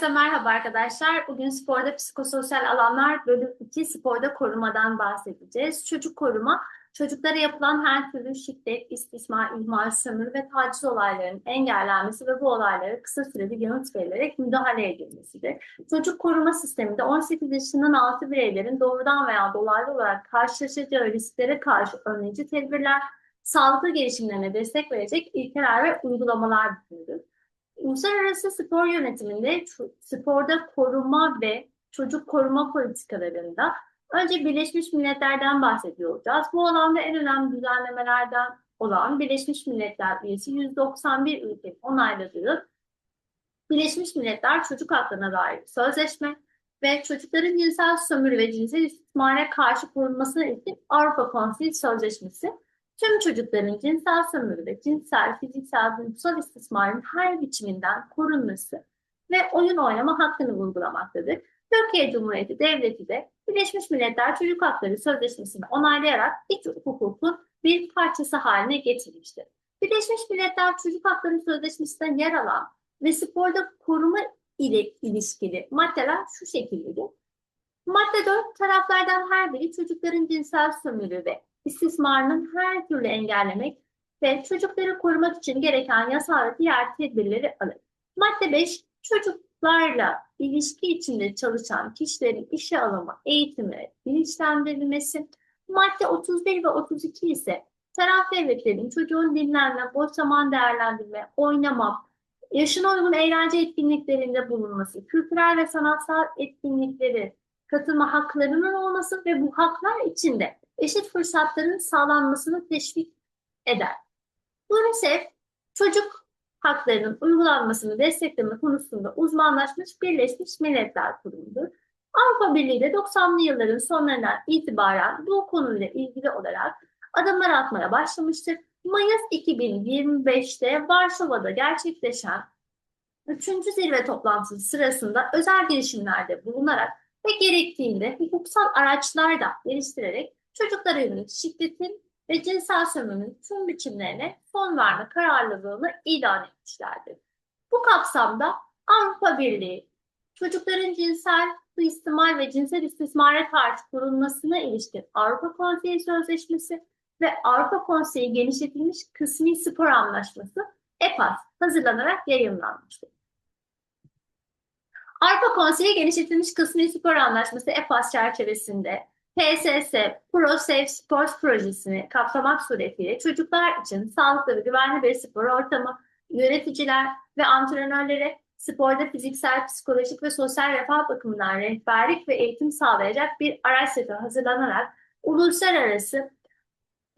Herkese merhaba arkadaşlar. Bugün sporda psikososyal alanlar bölüm 2 sporda korumadan bahsedeceğiz. Çocuk koruma, çocuklara yapılan her türlü şiddet, istismar, ihmal, sömürü ve taciz olaylarının engellenmesi ve bu olaylara kısa sürede yanıt verilerek müdahale edilmesidir. Çocuk koruma sisteminde 18 yaşından altı bireylerin doğrudan veya dolaylı olarak karşılaşacağı risklere karşı önleyici tedbirler, sağlıklı gelişimlerine destek verecek ilkeler ve uygulamalar bulunur. Uluslararası spor yönetiminde sporda koruma ve çocuk koruma politikalarında önce Birleşmiş Milletler'den bahsediyor olacağız. Bu alanda en önemli düzenlemelerden olan Birleşmiş Milletler üyesi 191 ülke onayladığı Birleşmiş Milletler Çocuk Haklarına dair sözleşme ve çocukların cinsel sömürü ve cinsel istismara karşı korunmasına ilişkin Avrupa Konseyi Sözleşmesi Tüm çocukların cinsel sömürü ve cinsel, fiziksel, duygusal istismarın her biçiminden korunması ve oyun oynama hakkını vurgulamaktadır. Türkiye Cumhuriyeti Devleti de Birleşmiş Milletler Çocuk Hakları Sözleşmesi'ni onaylayarak iç hukukun bir parçası haline getirmiştir. Birleşmiş Milletler Çocuk Hakları Sözleşmesi'nde yer alan ve sporda koruma ile ilişkili maddeler şu şekildedir. Madde 4 taraflardan her biri çocukların cinsel sömürü ve istismarının her türlü engellemek ve çocukları korumak için gereken yasal ve diğer tedbirleri alır. Madde 5, çocuklarla ilişki içinde çalışan kişilerin işe alımı, eğitimi, bilinçlendirilmesi. Madde 31 ve 32 ise taraf devletlerin çocuğun dinlenme, boş zaman değerlendirme, oynama, yaşına uygun eğlence etkinliklerinde bulunması, kültürel ve sanatsal etkinlikleri katılma haklarının olması ve bu haklar içinde eşit fırsatların sağlanmasını teşvik eder. UNICEF çocuk haklarının uygulanmasını destekleme konusunda uzmanlaşmış Birleşmiş Milletler Kurumu'dur. Avrupa Birliği de 90'lı yılların sonlarından itibaren bu konuyla ilgili olarak adımlar atmaya başlamıştır. Mayıs 2025'te Varşova'da gerçekleşen 3. zirve toplantısı sırasında özel girişimlerde bulunarak ve gerektiğinde hukuksal araçlar da geliştirerek çocuklara yönelik şiddetin ve cinsel sömürünün tüm biçimlerine son verme kararlılığını ilan etmişlerdir. Bu kapsamda Avrupa Birliği çocukların cinsel suistimal ve cinsel istismara karşı korunmasına ilişkin Avrupa Konseyi Sözleşmesi ve Avrupa Konseyi genişletilmiş kısmi spor anlaşması EPAS hazırlanarak yayınlanmıştır. Avrupa Konseyi genişletilmiş kısmi spor anlaşması EPAS çerçevesinde PSS, Pro Safe Sports projesini kapsamak suretiyle çocuklar için sağlıklı ve güvenli bir spor ortamı, yöneticiler ve antrenörlere sporda fiziksel, psikolojik ve sosyal refah bakımından rehberlik ve eğitim sağlayacak bir araç seti hazırlanarak uluslararası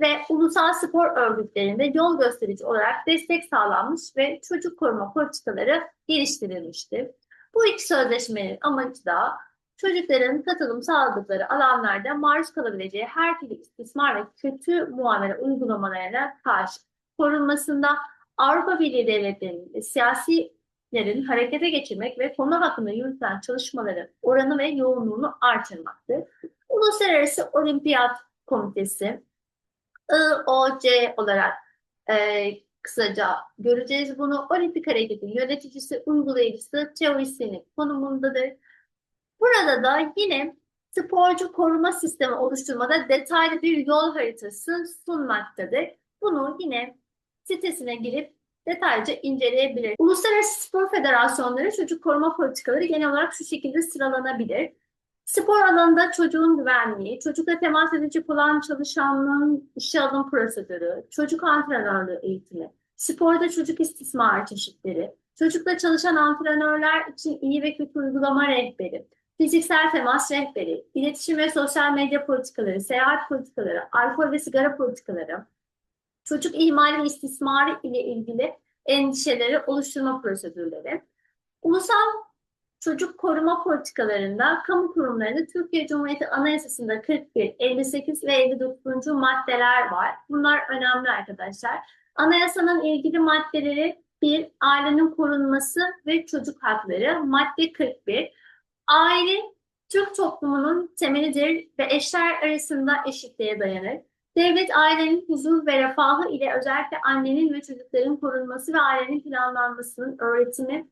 ve ulusal spor örgütlerinde yol gösterici olarak destek sağlanmış ve çocuk koruma politikaları geliştirilmiştir. Bu iki sözleşmenin amacı da çocukların katılım sağladıkları alanlarda maruz kalabileceği her türlü istismar ve kötü muamele uygulamalarına karşı korunmasında Avrupa Birliği devletlerinin siyasilerin harekete geçirmek ve konu hakkında yürütülen çalışmaların oranı ve yoğunluğunu artırmaktır. Uluslararası Olimpiyat Komitesi IOC olarak e, kısaca göreceğiz bunu. Olimpik Hareket'in yöneticisi, uygulayıcısı, teorisyenin konumundadır. Burada da yine sporcu koruma sistemi oluşturmada detaylı bir yol haritası sunmaktadır. Bunu yine sitesine girip detaylıca inceleyebilir. Uluslararası Spor Federasyonları çocuk koruma politikaları genel olarak şu şekilde sıralanabilir. Spor alanında çocuğun güvenliği, çocukla temas edecek olan çalışanlığın işe alım prosedürü, çocuk antrenörlüğü eğitimi, sporda çocuk istismar çeşitleri, çocukla çalışan antrenörler için iyi ve kötü uygulama rehberi, fiziksel temas rehberi, iletişim ve sosyal medya politikaları, seyahat politikaları, alkol ve sigara politikaları, çocuk ihmali ve istismarı ile ilgili endişeleri oluşturma prosedürleri, ulusal çocuk koruma politikalarında kamu kurumlarında Türkiye Cumhuriyeti Anayasası'nda 41, 58 ve 59. maddeler var. Bunlar önemli arkadaşlar. Anayasanın ilgili maddeleri bir, ailenin korunması ve çocuk hakları. Madde 41, Aile Türk toplumunun temelidir ve eşler arasında eşitliğe dayanır. Devlet ailenin huzur ve refahı ile özellikle annenin ve çocukların korunması ve ailenin planlanmasının öğretimi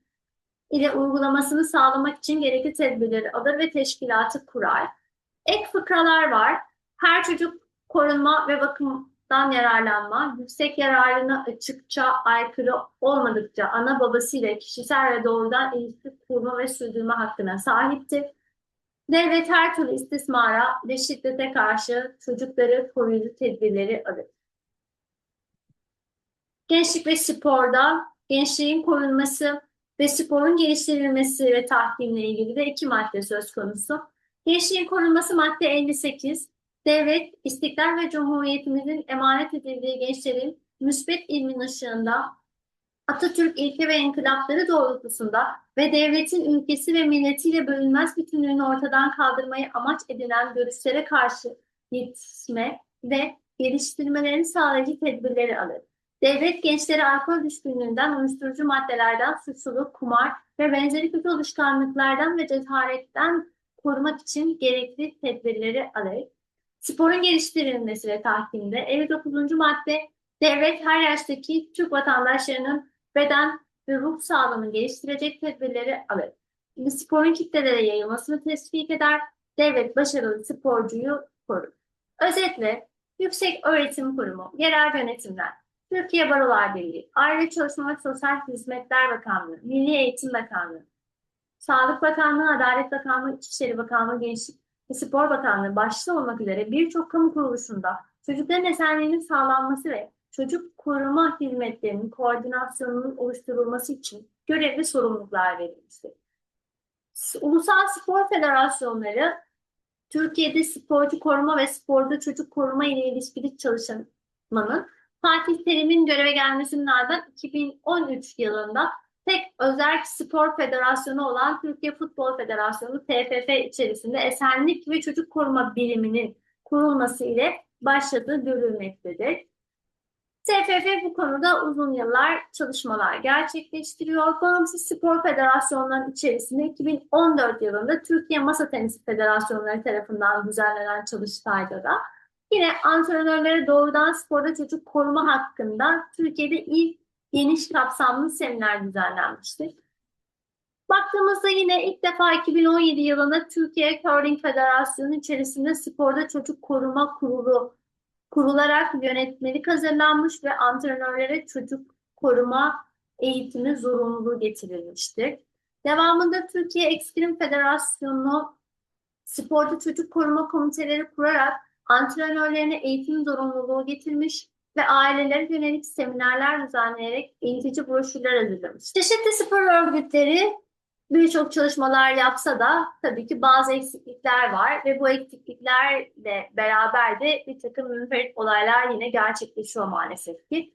ile uygulamasını sağlamak için gerekli tedbirleri alır ve teşkilatı kurar. Ek fıkralar var. Her çocuk korunma ve bakımdan yararlanma, yüksek yararına açıkça aykırı olmadıkça ana babasıyla kişisel ve doğrudan ilişki kurma ve sürdürme hakkına sahiptir. Devlet her türlü istismara ve şiddete karşı çocukları koruyucu tedbirleri alır. Gençlik ve sporda gençliğin korunması ve sporun geliştirilmesi ve tahkimle ilgili de iki madde söz konusu. Gençliğin korunması madde 58. Devlet, istiklal ve cumhuriyetimizin emanet edildiği gençlerin müsbet ilmin ışığında Atatürk ilke ve inkılapları doğrultusunda ve devletin ülkesi ve milletiyle bölünmez bütünlüğünü ortadan kaldırmayı amaç edinen görüşlere karşı yetişme ve geliştirmelerini sağlayıcı tedbirleri alır. Devlet gençleri alkol düşkünlüğünden, uyuşturucu maddelerden, suçluluk, kumar ve benzeri kötü alışkanlıklardan ve cesaretten korumak için gerekli tedbirleri alır. Sporun geliştirilmesi ve tahkimde 59. madde devlet her yaştaki Türk vatandaşlarının beden ve ruh sağlığını geliştirecek tedbirleri alır. Şimdi sporun kitlelere yayılmasını teşvik eder, devlet başarılı sporcuyu korur. Özetle Yüksek Öğretim Kurumu, yerel yönetimler, Türkiye Barolar Birliği, Aile Çalışma ve Sosyal Hizmetler Bakanlığı, Milli Eğitim Bakanlığı, Sağlık Bakanlığı, Adalet Bakanlığı, İçişleri Bakanlığı, Gençlik ve Spor Bakanlığı başta olmak üzere birçok kamu kuruluşunda çocukların esenliğinin sağlanması ve çocuk koruma hizmetlerinin koordinasyonunun oluşturulması için görev ve sorumluluklar verilmiştir. Ulusal Spor Federasyonları Türkiye'de sporcu koruma ve sporda çocuk koruma ile ilişkili çalışmanın Fatih Terim'in göreve gelmesinin ardından 2013 yılında tek özel spor federasyonu olan Türkiye Futbol Federasyonu TFF içerisinde esenlik ve çocuk koruma biriminin kurulması ile başladığı görülmektedir. TFF bu konuda uzun yıllar çalışmalar gerçekleştiriyor. Bağımsız spor federasyonlarının içerisinde 2014 yılında Türkiye Masa Tenisi Federasyonları tarafından düzenlenen çalıştayda da yine antrenörlere doğrudan sporda çocuk koruma hakkında Türkiye'de ilk geniş kapsamlı seminer düzenlenmiştir. Baktığımızda yine ilk defa 2017 yılında Türkiye Curling Federasyonu içerisinde sporda çocuk koruma kurulu kurularak yönetmelik hazırlanmış ve antrenörlere çocuk koruma eğitimi zorunluluğu getirilmiştir. Devamında Türkiye Ekstrem Federasyonu sporda çocuk koruma komiteleri kurarak antrenörlerine eğitim zorunluluğu getirmiş ve ailelere yönelik seminerler düzenleyerek eğitici broşürler hazırlamış. Çeşitli spor örgütleri birçok çalışmalar yapsa da tabii ki bazı eksiklikler var ve bu eksikliklerle beraber de bir takım münferit olaylar yine gerçekleşiyor maalesef ki.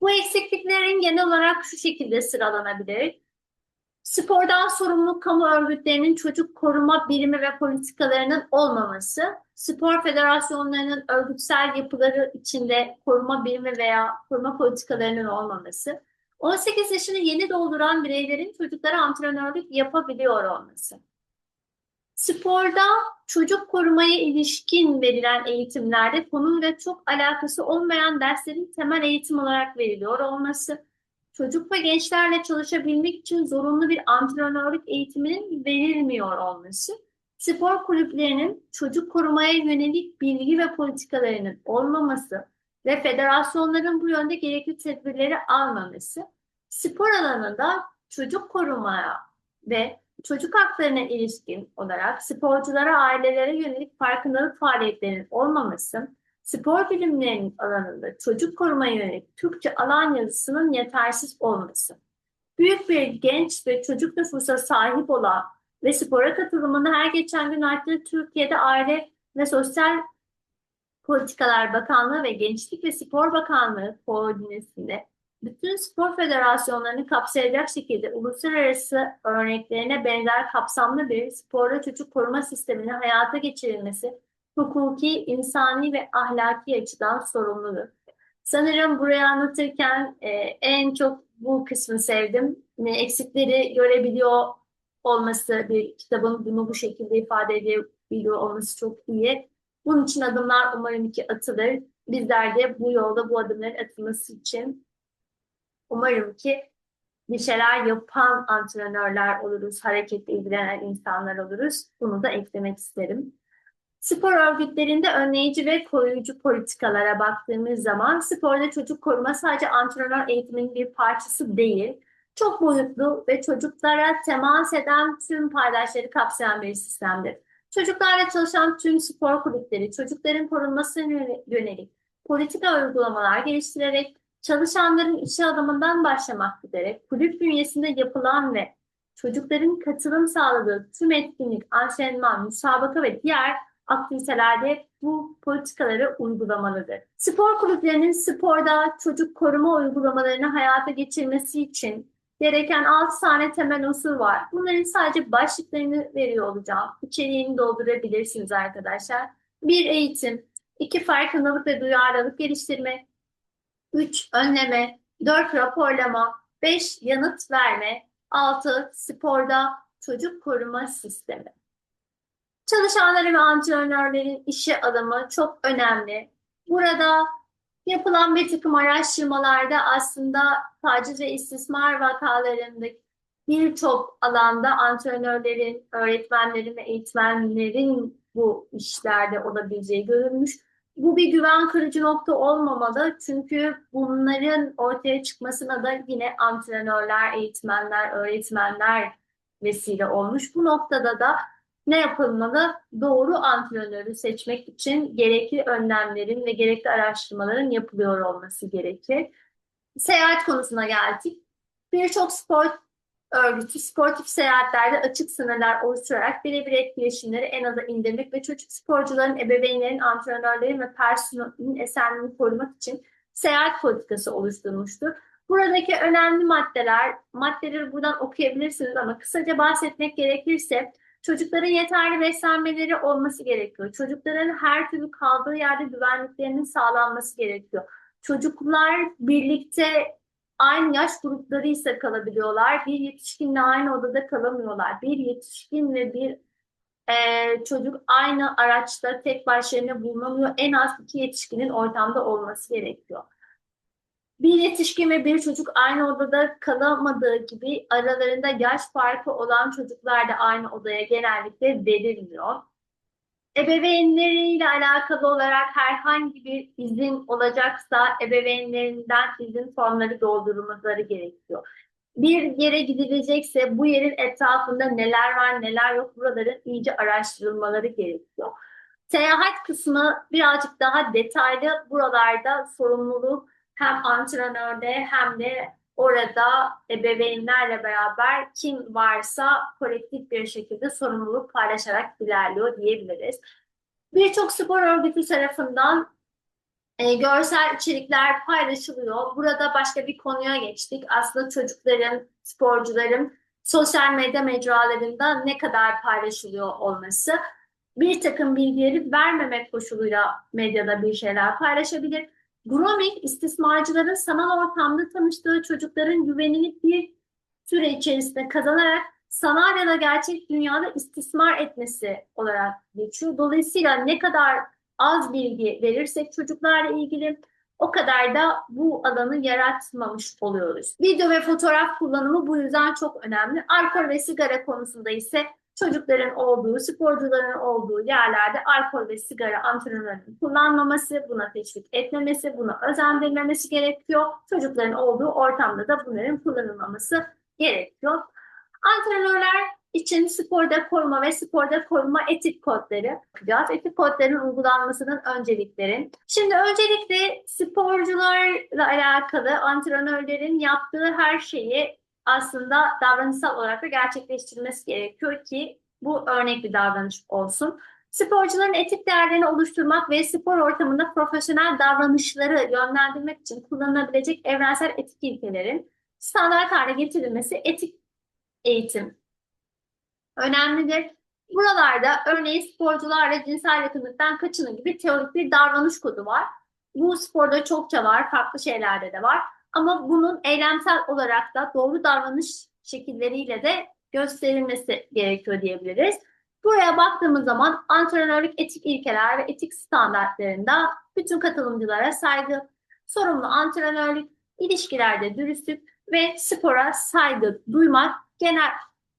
Bu eksikliklerin genel olarak şu şekilde sıralanabilir. Spordan sorumlu kamu örgütlerinin çocuk koruma birimi ve politikalarının olmaması, spor federasyonlarının örgütsel yapıları içinde koruma birimi veya koruma politikalarının olmaması, 18 yaşını yeni dolduran bireylerin çocuklara antrenörlük yapabiliyor olması. Sporda çocuk korumaya ilişkin verilen eğitimlerde konuyla çok alakası olmayan derslerin temel eğitim olarak veriliyor olması, çocuk ve gençlerle çalışabilmek için zorunlu bir antrenörlük eğitiminin verilmiyor olması, spor kulüplerinin çocuk korumaya yönelik bilgi ve politikalarının olmaması ve federasyonların bu yönde gerekli tedbirleri almaması, spor alanında çocuk korumaya ve çocuk haklarına ilişkin olarak sporculara, ailelere yönelik farkındalık faaliyetlerinin olmaması, spor bilimlerinin alanında çocuk korumaya yönelik Türkçe alan yazısının yetersiz olması, büyük bir genç ve çocuk nüfusa sahip olan ve spora katılımını her geçen gün arttığı Türkiye'de Aile ve Sosyal Politikalar Bakanlığı ve Gençlik ve Spor Bakanlığı koordinesinde bütün spor federasyonlarını kapsayacak şekilde uluslararası örneklerine benzer kapsamlı bir sporda çocuk koruma sistemini hayata geçirilmesi hukuki, insani ve ahlaki açıdan sorumludur. Sanırım burayı anlatırken e, en çok bu kısmı sevdim. Ne eksikleri görebiliyor olması bir kitabın bunu bu şekilde ifade edebiliyor olması çok iyi. Bunun için adımlar umarım ki atılır. Bizler de bu yolda bu adımların atılması için umarım ki bir şeyler yapan antrenörler oluruz, hareketle ilgilenen insanlar oluruz. Bunu da eklemek isterim. Spor örgütlerinde önleyici ve koruyucu politikalara baktığımız zaman sporda çocuk koruma sadece antrenör eğitiminin bir parçası değil, çok boyutlu ve çocuklara temas eden tüm paydaşları kapsayan bir sistemdir. Çocuklarla çalışan tüm spor kulüpleri, çocukların korunmasına yönelik politika uygulamalar geliştirerek çalışanların işe alımından başlamak üzere kulüp bünyesinde yapılan ve çocukların katılım sağladığı tüm etkinlik, antrenman, müsabaka ve diğer aktivitelerde bu politikaları uygulamalıdır. Spor kulüplerinin sporda çocuk koruma uygulamalarını hayata geçirmesi için gereken 6 tane temel unsur var. Bunların sadece başlıklarını veriyor olacağım. İçeriğini doldurabilirsiniz arkadaşlar. Bir eğitim, iki farkındalık ve duyarlılık geliştirme, üç önleme, dört raporlama, beş yanıt verme, altı sporda çocuk koruma sistemi. Çalışanların ve antrenörlerin işe alımı çok önemli. Burada yapılan bir takım araştırmalarda aslında taciz ve istismar vakalarında birçok alanda antrenörlerin, öğretmenlerin ve eğitmenlerin bu işlerde olabileceği görülmüş. Bu bir güven kırıcı nokta olmamalı çünkü bunların ortaya çıkmasına da yine antrenörler, eğitmenler, öğretmenler vesile olmuş. Bu noktada da ne yapılmalı? Doğru antrenörü seçmek için gerekli önlemlerin ve gerekli araştırmaların yapılıyor olması gerekir. Seyahat konusuna geldik. Birçok spor örgütü sportif seyahatlerde açık sınırlar oluşturarak birebir etkileşimleri en aza indirmek ve çocuk sporcuların, ebeveynlerin, antrenörlerin ve personelin esenliğini korumak için seyahat politikası oluşturmuştur. Buradaki önemli maddeler, maddeleri buradan okuyabilirsiniz ama kısaca bahsetmek gerekirse Çocukların yeterli beslenmeleri olması gerekiyor. Çocukların her türlü kaldığı yerde güvenliklerinin sağlanması gerekiyor. Çocuklar birlikte aynı yaş grupları ise kalabiliyorlar. Bir yetişkinle aynı odada kalamıyorlar. Bir yetişkin ve bir e, çocuk aynı araçta tek başlarına bulunamıyor. En az iki yetişkinin ortamda olması gerekiyor. Bir yetişkin ve bir çocuk aynı odada kalamadığı gibi aralarında yaş farkı olan çocuklar da aynı odaya genellikle verilmiyor. Ebeveynleriyle alakalı olarak herhangi bir izin olacaksa ebeveynlerinden izin formları doldurulmaları gerekiyor. Bir yere gidilecekse bu yerin etrafında neler var neler yok buraların iyice araştırılmaları gerekiyor. Seyahat kısmı birazcık daha detaylı buralarda sorumluluk hem antrenörde hem de orada ebeveynlerle beraber kim varsa kolektif bir şekilde sorumluluk paylaşarak ilerliyor diyebiliriz. Birçok spor örgütü tarafından e, görsel içerikler paylaşılıyor. Burada başka bir konuya geçtik. Aslında çocukların, sporcuların sosyal medya mecralarında ne kadar paylaşılıyor olması. Bir takım bilgileri vermemek koşuluyla medyada bir şeyler paylaşabilir. Grooming, istismarcıların sanal ortamda tanıştığı çocukların güvenini bir süre içerisinde kazanarak sanal ya da gerçek dünyada istismar etmesi olarak geçiyor. Dolayısıyla ne kadar az bilgi verirsek çocuklarla ilgili o kadar da bu alanı yaratmamış oluyoruz. Video ve fotoğraf kullanımı bu yüzden çok önemli. Alkol ve sigara konusunda ise çocukların olduğu, sporcuların olduğu yerlerde alkol ve sigara antrenörlerin kullanmaması, buna teşvik etmemesi, buna özendirmemesi gerekiyor. Çocukların olduğu ortamda da bunların kullanılmaması gerekiyor. Antrenörler için sporda koruma ve sporda koruma etik kodları yapacağız. Etik kodların uygulanmasının öncelikleri. Şimdi öncelikle sporcularla alakalı antrenörlerin yaptığı her şeyi aslında davranışsal olarak da gerçekleştirilmesi gerekiyor ki bu örnek bir davranış olsun. Sporcuların etik değerlerini oluşturmak ve spor ortamında profesyonel davranışları yönlendirmek için kullanılabilecek evrensel etik ilkelerin standart hale getirilmesi etik eğitim önemlidir. Buralarda örneğin sporcularla cinsel yakınlıktan kaçının gibi teorik bir davranış kodu var. Bu sporda çokça var, farklı şeylerde de var. Ama bunun eylemsel olarak da doğru davranış şekilleriyle de gösterilmesi gerekiyor diyebiliriz. Buraya baktığımız zaman antrenörlük etik ilkeler ve etik standartlarında bütün katılımcılara saygı, sorumlu antrenörlük, ilişkilerde dürüstlük, ve spora saygı duymak genel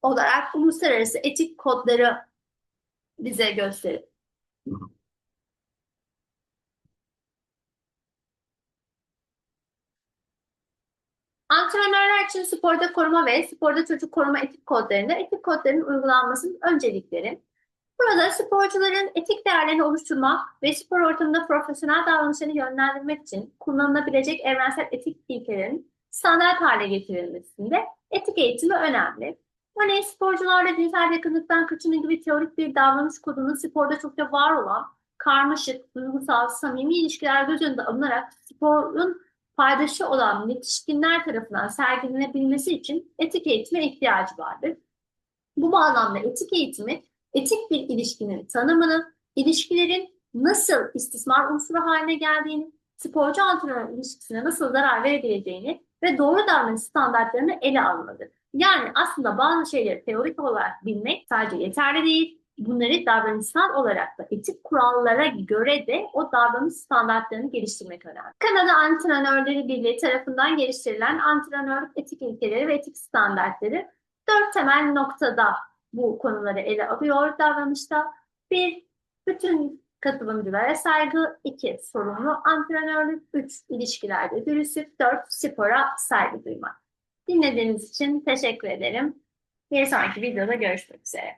olarak uluslararası etik kodları bize gösterir. Antrenörler için sporda koruma ve sporda çocuk koruma etik kodlarında etik kodların uygulanmasının öncelikleri. Burada sporcuların etik değerlerini oluşturmak ve spor ortamında profesyonel davranışlarını yönlendirmek için kullanılabilecek evrensel etik ilkelerin standart hale getirilmesinde etik eğitimi önemli. Örneğin sporcularla cinsel yakınlıktan kaçınma gibi teorik bir davranış kodunun sporda çokça var olan karmaşık, duygusal, samimi ilişkiler göz önünde alınarak sporun paydaşı olan yetişkinler tarafından sergilenebilmesi için etik eğitime ihtiyacı vardır. Bu bağlamda etik eğitimi, etik bir ilişkinin tanımını, ilişkilerin nasıl istismar unsuru haline geldiğini, sporcu antrenör ilişkisine nasıl zarar verebileceğini ve doğru davranış standartlarını ele almalıdır. Yani aslında bazı şeyleri teorik olarak bilmek sadece yeterli değil, bunları davranışsal olarak da etik kurallara göre de o davranış standartlarını geliştirmek önemli. Kanada Antrenörleri Birliği tarafından geliştirilen antrenörlük etik ilkeleri ve etik standartları dört temel noktada bu konuları ele alıyor davranışta. Bir, bütün katılımcılara saygı. iki sorumlu antrenörlük. Üç, ilişkilerde dürüstlük. Dört, spora saygı duymak. Dinlediğiniz için teşekkür ederim. Bir sonraki videoda görüşmek üzere.